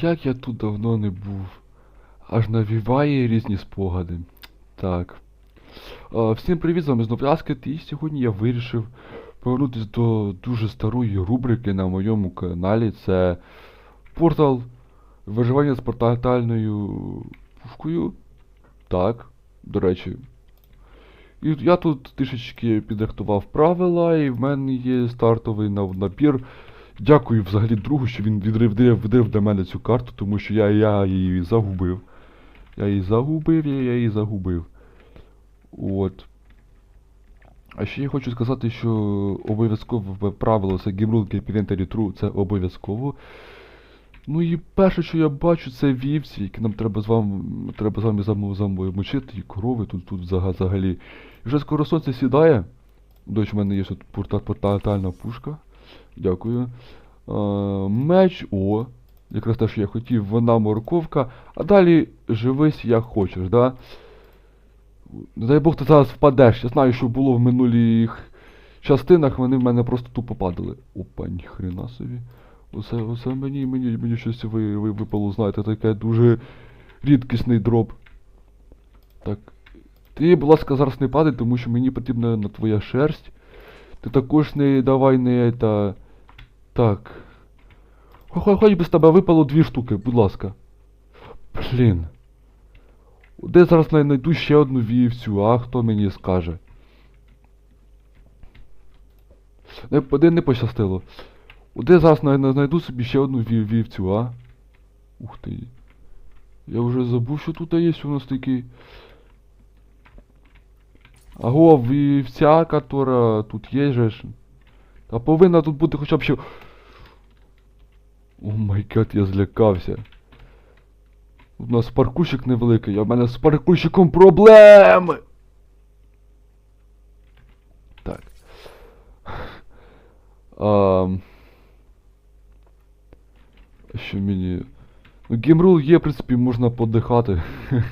Як я тут давно не був. Аж навіває різні спогади. Так. Е, всім привіт, з вами знову Аскет, і сьогодні я вирішив повернутися до дуже старої рубрики на моєму каналі. Це портал виживання з портальною пушкою. Так, до речі. І я тут трішечки підрихтував правила, і в мене є стартовий набір. Дякую взагалі другу, що він відрив, відрив, для мене цю карту, тому що я, я її загубив. Я її загубив, я, її загубив. От. А ще я хочу сказати, що обов'язкове правило це гімрулки Inventory True, це обов'язково. Ну і перше, що я бачу, це вівці, які нам треба з вами треба з вами зам- і корови тут, тут взагалі. І вже скоро сонце сідає. До речі, в мене є тут порта- портальна пушка. Дякую. Е, меч, о, якраз те, що я хотів, вона морковка. А далі живись як хочеш, да? Дай Бог ти зараз впадеш. Я знаю, що було в минулих частинах, вони в мене просто тупо падали. Опа, ніхрена собі. Оце, оце мені, мені, мені щось ви, ви, випало, знаєте, таке дуже рідкісний дроп. Так. Ти, будь ласка, зараз не падай, тому що мені потрібна на твоя шерсть. Ти також не давай не та. Так. Хо- Хоч би з тебе випало дві штуки, будь ласка. Блін. Де зараз най- знайду ще одну вівцю, а хто мені скаже? Не, не пощастило. Де зараз най- най- знайду собі ще одну вів- вівцю, а? Ух ти. Я вже забув, що тут є у нас такий. Аго, вівця, которая тут є же. Та повинна тут бути хоча б ще. О май гад, я злякався. У нас паркущик невеликий, а в мене з паркущиком проблеми. Так. А, що мені. Ну, геймрул є, в принципі, можна подихати.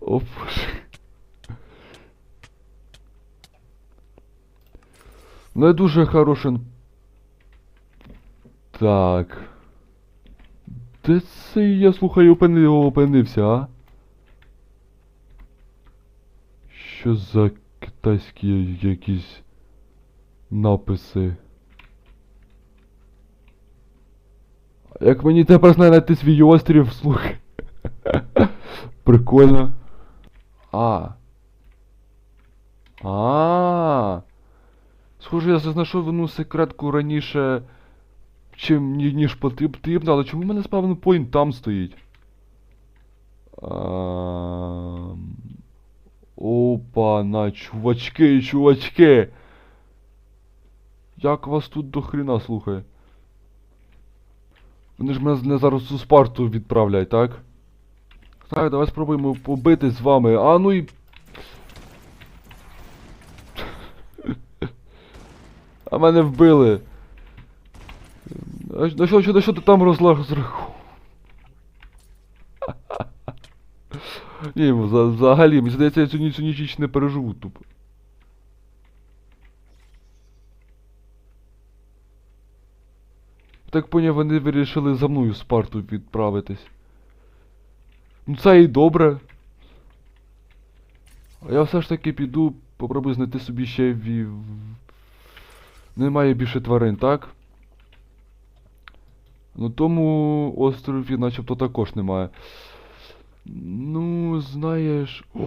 О боже. Ну, я дуже хороший. н- Так. Де це я слухаю опини... опинився, а? Що за китайські якісь написи? Як мені тепер знайти свій острів, слухай. Прикольно. А. А. Схоже, я знайшов одну секретку раніше, чим ні- ніж потрібно, але чому в мене спавн поінт там стоїть? Опа, на чувачки, чувачки. Як вас тут до хрена, слухай? Вони ж мене зараз у Спарту відправляють, так? Так, давай спробуємо побити з вами. А ну і. А мене вбили. А що, що, що ти там розлаг зраху? Ні, бо за- взагалі, мені здається, я цю ніч, цю ніч не переживу тупо. Так поняв, вони вирішили за мною Спарту відправитись. Ну це і добре. А я все ж таки піду, попробую знайти собі ще вів... Немає більше тварин, так? На тому острові начебто також немає. Ну, знаєш. О!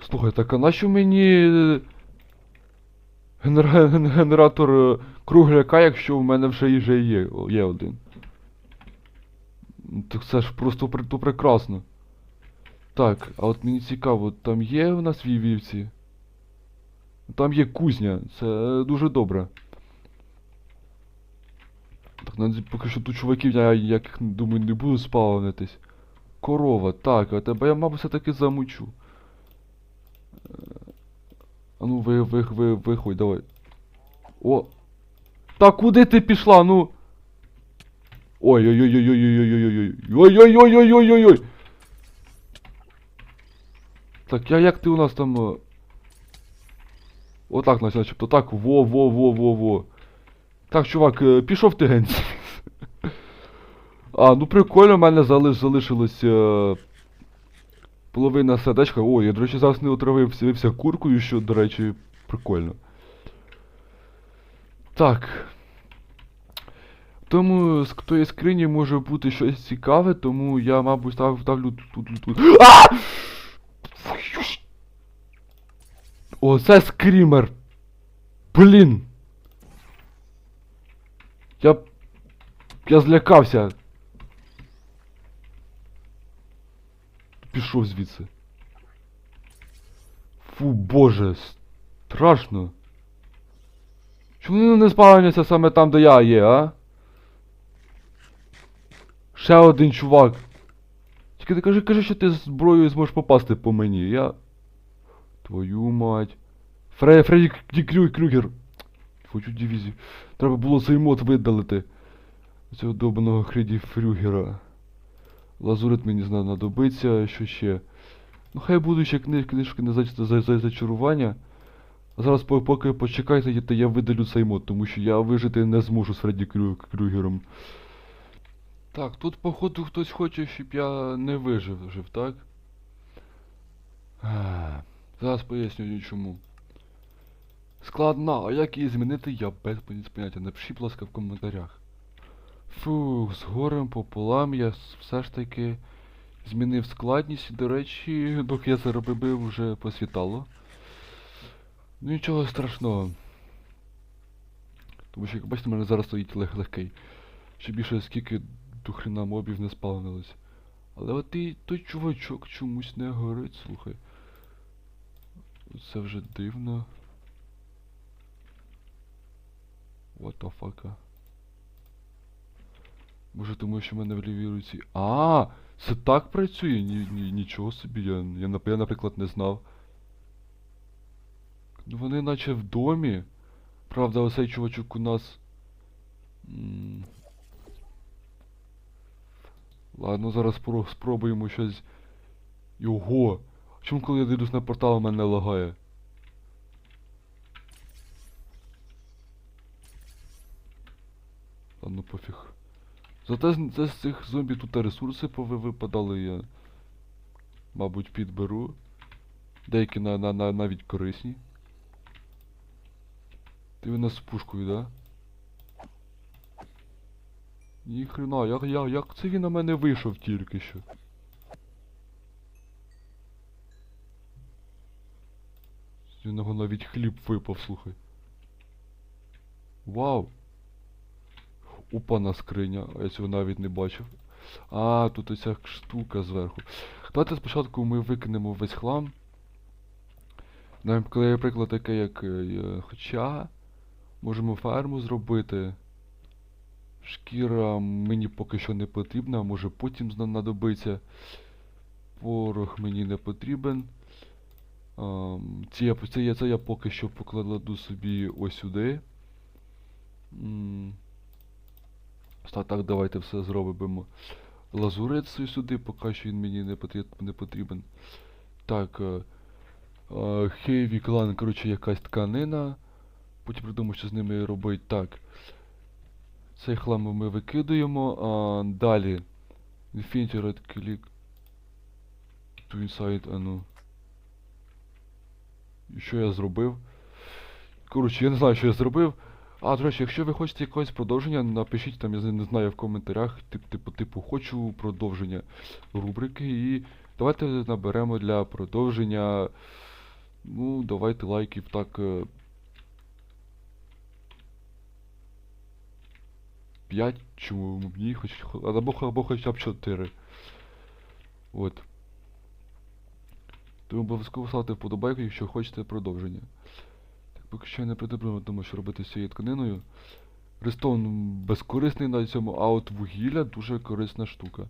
Слухай, так а нащо мені е, генера... ген- генератор е, кругляка, якщо в мене вже вже є, є один? Ну, Так це ж просто то прекрасно. Так, а от мені цікаво, там є у нас ві- вівці? Там є кузня, це е, дуже добре. Так, навіть поки що тут чуваків, я як думаю, не буду спавнитись. Корова, так, а тебе я, мабуть, все-таки замучу. Е, А ну ви, ви, ви, виходь, давай. О! Та куди ти пішла, ну? Ой-ой-ой-ой-ой-ой-ой-ой-ой. Ой-ой-ой-ой-ой-ой-ой. Так, я як ти у нас там. Отак, наче, начебто так. Во-во-во-во-во. Так, чувак, е, пішов ти генці. А, ну прикольно, в мене залиш, залишилось е, половина сердечка. Ой, я, до речі, зараз не отравився вився куркою, що, до речі, прикольно. Так. Тому з тої скрині може бути щось цікаве, тому я, мабуть, став, ставлю тут. тут, тут. А! Твою ж- О, це скрімер! Блін! Я. Я злякався. Пішов звідси. Фу, боже, страшно. Чому вони не спавняться саме там, де я є, а? Ще один чувак. Тільки ти кажи, кажи, що ти зброєю зможеш попасти по мені. Я. Твою мать. Фре, Фредді Крю, Крюгер. Хочу дивізію. Треба було цей мод видалити. Цього добаного Фредді Фрюгера. Лазурит мені зна- знадобиться, що ще. Ну хай будуть ще кни книжки на за, за, за зачарування. А зараз по- поки почекайте, то я видалю цей мод, тому що я вижити не зможу з Фредді Крю Крюгером. Так, тут походу хтось хоче, щоб я не вижив, жив, так? Зараз поясню чому. Складна, а як її змінити, я без поняття. Напишіть, будь ласка, в коментарях. Фу, з горем пополам я все ж таки змінив складність. До речі, доки я це робив, вже посвітало. Ну нічого страшного. Тому що, як бачите, в мене зараз стоїть лег легкий. Ще більше скільки до хрена мобів не спавнилось. Але от і той чувачок чомусь не горить, слухай. Це вже дивно. What the fuck? Може тому що в мене в лівій руці. А, це так працює? Ні, ні, нічого собі, я, я, я, наприклад, не знав. Ну вони наче в домі. Правда, оцей чувачок у нас. Ладно, зараз спробуємо щось. Його! Чому коли я дивлюсь на портал, у мене лагає? Ладно, пофіг. Зате з, з цих зомбі тут ресурси пови випадали, я. Мабуть, підберу. Деякі на, на, на, навіть корисні. Ти нас з пушкою, да? Ніхрена, як, як, як це він на мене вийшов тільки що? З нього навіть хліб випав, слухай. Вау! Упана скриня, я цього навіть не бачив. А, тут оця штука зверху. Давайте спочатку ми викинемо весь хлам. Наприклад, таке як. е, Хоча. Можемо ферму зробити. Шкіра мені поки що не потрібна, може потім знадобиться. Порох мені не потрібен. Ці це, я, це я поки що покладу собі ось сюди. М, та- Так, давайте все зробимо. Лазурит сю- сюди, поки що він мені не, потріб, не потрібен. Так. е, е, Heavy Clan, коротше, якась тканина. Потім придумаю, що з ними робити. Так. Цей хлам ми викидуємо. А, далі. Infinity Red Click. To inside, а ну. І що я зробив? Коротше, я не знаю, що я зробив. А, до речі, якщо ви хочете якогось продовження, напишіть там, я не знаю, в коментарях, тип, типу, типу, хочу продовження рубрики і давайте наберемо для продовження. Ну, давайте лайків так. е, 5, чому ні, хоч, хо- або, або хоча б 4. От. Тому обов'язково ставте вподобайку, якщо хочете продовження. Так, поки що я не придумав, тому що робити з цією тканиною. Рестон безкорисний на цьому, а от вугілля дуже корисна штука.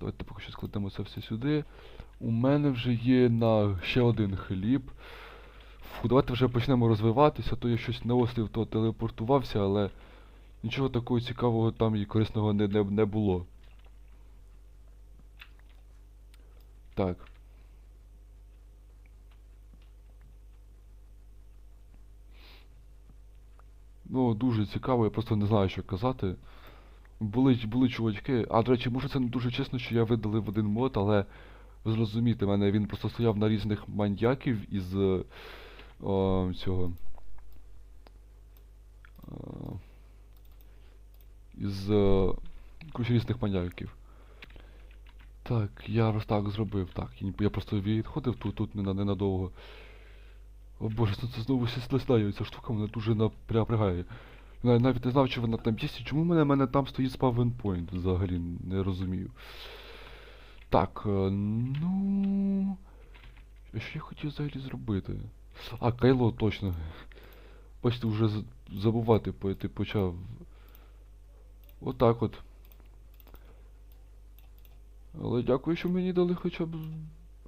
Давайте поки що складемо це все сюди. У мене вже є на ще один хліб. Фу, давайте вже почнемо розвиватися, то я щось на острів то телепортувався, але нічого такого цікавого там і корисного не, не, не було. Так. Ну, дуже цікаво, я просто не знаю, що казати. Були, були чувачки. А, до речі, може це не дуже чесно, що я видалив один мод, але ви зрозумієте мене, він просто стояв на різних маньяків із е, о, цього. е, Із коротше, різних маньяків. Так, я ось так зробив. Так, я просто відходив тут, тут нена- ненадовго. О боже, це, знову сідаю, ця штука мене дуже напрягає. Я навіть не знав, чи вона там є. Чому в мене, мене там стоїть спавнпойнт взагалі не розумію. Так, е, ну. Що я хотів взагалі зробити? А, кайло точно. Бачите, вже забувати ти почав. Отак от. Але дякую, що мені дали хоча б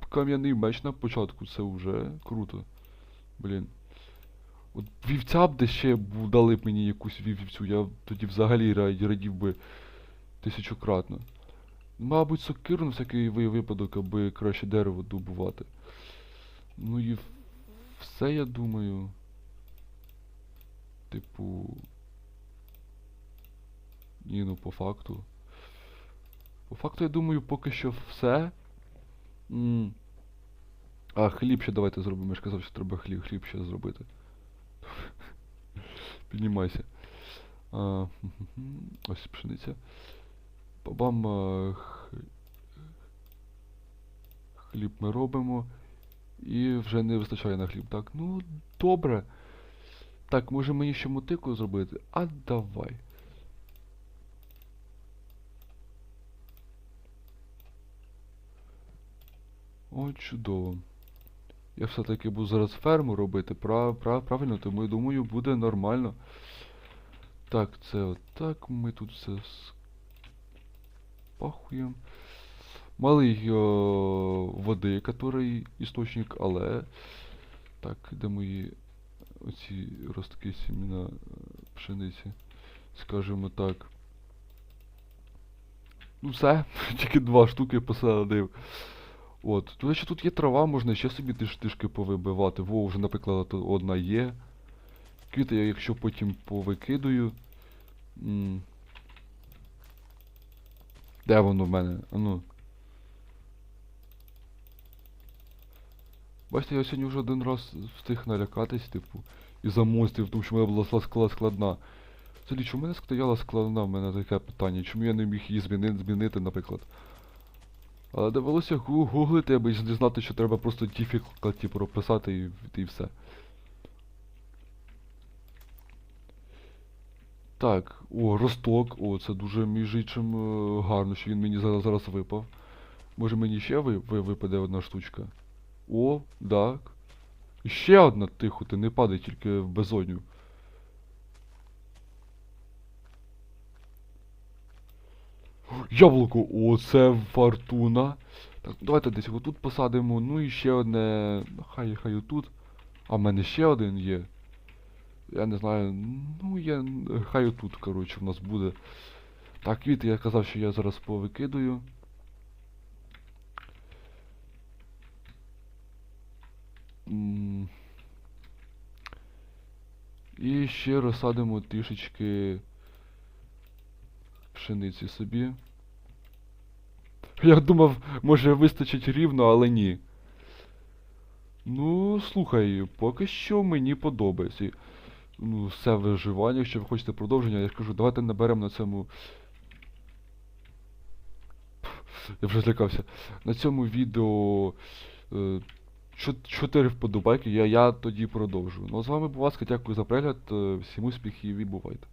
кам'яний меч на початку, це вже круто. Блін. От вівця б де ще дали б мені якусь вів- вівцю, я тоді взагалі радів би тисячократно. Мабуть, сокиру на всякий ви- випадок, аби краще дерево добувати. Ну і все, я думаю. Типу. Ні, ну по факту. По факту, я думаю, поки що все. М. А, хліб ще давайте зробимо. Я ж казав, що треба хліб, хліб ще зробити. Піднімайся. А, ось пшениця. Бабам хліб ми робимо. І вже не вистачає на хліб. Так, ну добре. Так, може мені ще мотику зробити? А давай. О, чудово. Я все-таки буду зараз ферму робити, прав, прав, правильно, тому я думаю, буде нормально. Так, це отак, ми тут все спахуємо. Малий о, води, який істочник, але. Так, де мої оці ростки е, пшениці, скажімо так. Ну все, тільки два штуки посадив. От. До речі, тут є трава, можна ще собі тиш тишки повибивати. Во, вже, наприклад, одна є. Квіти я якщо потім повикидаю. М. Де воно в мене? А ну. Бачите, я сьогодні вже один раз встиг налякатись, типу, із-за монстрів, тому що в мене була складна. Взагалі, чому в мене стояла складна, в мене таке питання, чому я не міг її змінити, змінити, наприклад. Але довелося гуглити, аби не знати, що треба просто difficulty прописати і, і все. Так, о, росток, о, це дуже між іншим е, гарно, що він мені зараз, зараз випав. Може мені ще ви, ви, випаде одна штучка? О, так. Ще одна, тихо, ти не падай тільки в безодню. Яблуко, о, це фортуна. Так, давайте десь отут посадимо. Ну і ще одне. Хай, хай отут. А в мене ще один є. Я не знаю. Ну, я. Хай отут, коротше, в нас буде. Так, квіти, я казав, що я зараз повикидую. І ще розсадимо трішечки пшениці собі. Я думав, може вистачить рівно, але ні. Ну, слухай, поки що мені подобається. Ну, все виживання, якщо ви хочете продовження, я ж кажу, давайте наберемо на цьому. Я вже злякався. На цьому відео е, 4 вподобайки, я, я тоді продовжую. Ну, а з вами, будь ласка, дякую за перегляд, е, всім успіхів і бувайте.